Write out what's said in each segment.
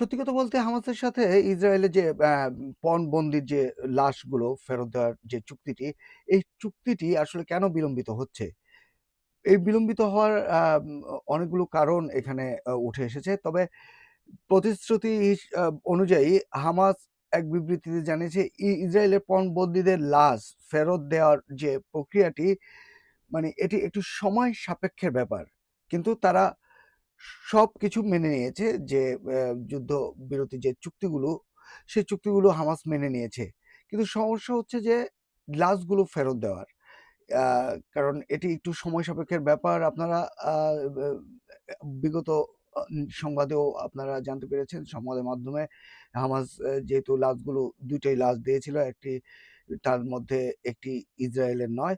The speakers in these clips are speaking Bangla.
সত্যি কথা বলতে হামাসের সাথে ইসরায়েলের যে পণবন্দির যে লাশগুলো ফেরত দেওয়ার যে চুক্তিটি, এই চুক্তিটি আসলে কেন বিলম্বিত হচ্ছে? এই বিলম্বিত হওয়ার অনেকগুলো কারণ এখানে উঠে এসেছে। তবে প্রতিশ্রুতি অনুযায়ী হামাস এক বিবৃতিতে জানিয়েছে ইসরায়েলের পণবন্দীদের লাশ ফেরত দেওয়ার যে প্রক্রিয়াটি মানে এটি একটু সময় সাপেক্ষের ব্যাপার। কিন্তু তারা সবকিছু মেনে নিয়েছে যে যুদ্ধ বিরতি যে চুক্তিগুলো, সেই চুক্তিগুলো হামাস মেনে নিয়েছে। কিন্তু সমস্যা হচ্ছে যে লাশগুলো ফেরত দেওয়ার। কারণ এটি একটু সময় সাপেক্ষের ব্যাপার। আপনারা বিগত সংবাদেও আপনারা জানতে পেরেছেন সংবাদের মাধ্যমে হামাস যেহেতু লাশগুলো ২ টাই লাশ দিয়েছিল। একটি তার মধ্যে একটি ইসরায়েলের নয়।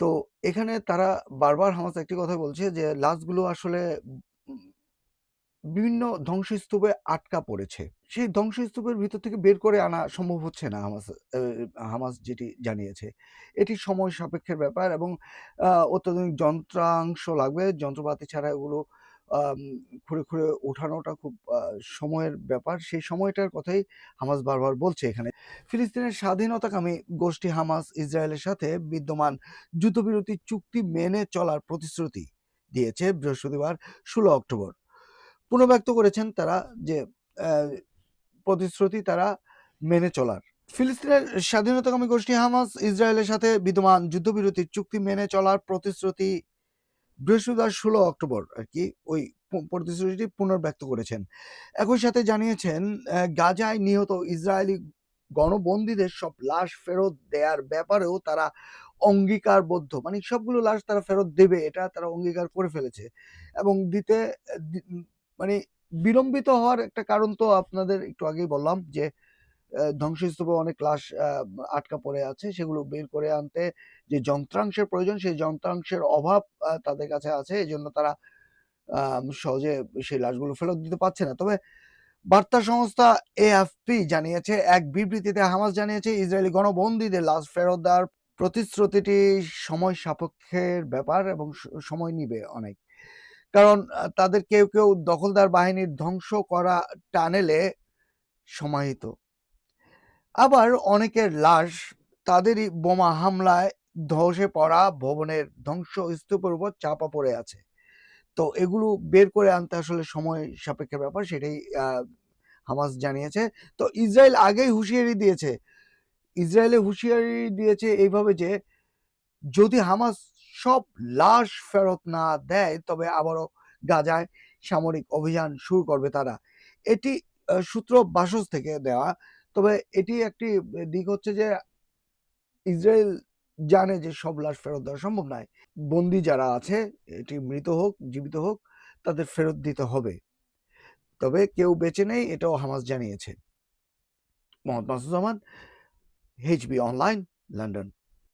তো এখানে তারা বারবার হামাস একটি কথা বলছে যে, লাশগুলো আসলে বিভিন্ন ধ্বংসস্তূপে আটকা পড়েছে। সেই ধ্বংসস্তূপের ভিতর থেকে বের করে আনা সম্ভব হচ্ছে না হামাস হামাস যেটি জানিয়েছে। এটি সময় সাপেক্ষের ব্যাপার এবং অত্যাধুনিক যন্ত্রাংশ লাগবে। যন্ত্রপাতি ছাড়া এগুলো খুঁড়ে, খুঁড়ে ওঠানোটা খুব সময়ের ব্যাপার। সেই সময়টার কথাই হামাস বারবার বলছে এখানে। ফিলিস্তিনের স্বাধীনতাকামী গোষ্ঠী হামাস ইসরায়েলের সাথে বিদ্যমান যুদ্ধবিরতি চুক্তি মেনে চলার প্রতিশ্রুতি দিয়েছে বৃহস্পতিবার ১৬ অক্টোবর। পুনর্ব্যক্ত করেছেন তারা যে প্রতিশ্রুতি তারা মেনে চলার। ফিলিস্তিনের স্বাধীনতাকামী গোষ্ঠী হামাস ইসরায়েলের সাথে বিদ্যমান যুদ্ধবিরতির চুক্তি মেনে চলার প্রতিশ্রুতি বৃহস্পতিবার ১৬ অক্টোবর আর কি ওই প্রতিশ্রুতিটি পুনর্ব্যক্ত করেছেন। একই সাথে জানিয়েছেন গাজায় নিহত ইসরায়েলি গণবন্দীদের সব লাশ ফেরত দেওয়ার ব্যাপারেও তারা অঙ্গীকারবদ্ধ। মানে সবগুলো লাশ তারা ফেরত দেবে, এটা তারা অঙ্গীকার করে ফেলেছে। এবং দিতে মানে বিলম্বিত হওয়ার একটা কারণ তো আপনাদের একটু আগেই বললাম যে ধ্বংসস্তূপে অনেক লাশ আটকা পড়ে আছে। সেগুলো বের করে আনতে যে যন্ত্রাংশের প্রয়োজন সেই যন্ত্রাংশের অভাব তাদের কাছে আছে। এই জন্য তারা সহজে সেই লাশগুলো ফেরত দিতে পারছে না। তবে বার্তা সংস্থা এএফপি জানিয়েছে এক বিবৃতিতে হামাস জানিয়েছে ইসরায়েলি গণবন্দীদের লাশ ফেরত দেওয়ার প্রতিশ্রুতিটি সময় সাপেক্ষের ব্যাপার এবং সময় নিবে অনেক। কারণ তাদের কেউ, কেউ দখলদার বাহিনীর ধ্বংস করা টানেলে সমাহিত। আবার অনেকের লাশ তাদেরই বোমা হামলায় ধসে পড়া ভবনের ধ্বংস ধ্বংসস্তূপের উপর চাপা পড়ে আছে। তো এগুলো বের করে আনতে আসলে সময় সাপেক্ষের ব্যাপার, সেটাই হামাস জানিয়েছে। তো ইসরায়েল আগেই হুঁশিয়ারি দিয়েছে। ইসরায়েলে হুঁশিয়ারি দিয়েছে এইভাবে যে, যদি হামাস সব লাশ ফেরত না দেয়, তবে আবারও গাজায় সামরিক অভিযান শুরু করবে তারা। এটি সূত্র বাসস থেকে দেওয়া। তবে এটি একটি দিক হচ্ছে যে ইসরায়েল জানে যে সব লাশ ফেরত দেওয়া সম্ভব নয়। বন্দি যারা আছে এটি মৃত হোক, জীবিত হোক তাদের ফেরত দিতে হবে। তবে কেউ বেঁচে নেই এটাও হামাস জানিয়েছে। Mohammad Masud Zaman, HB online, London.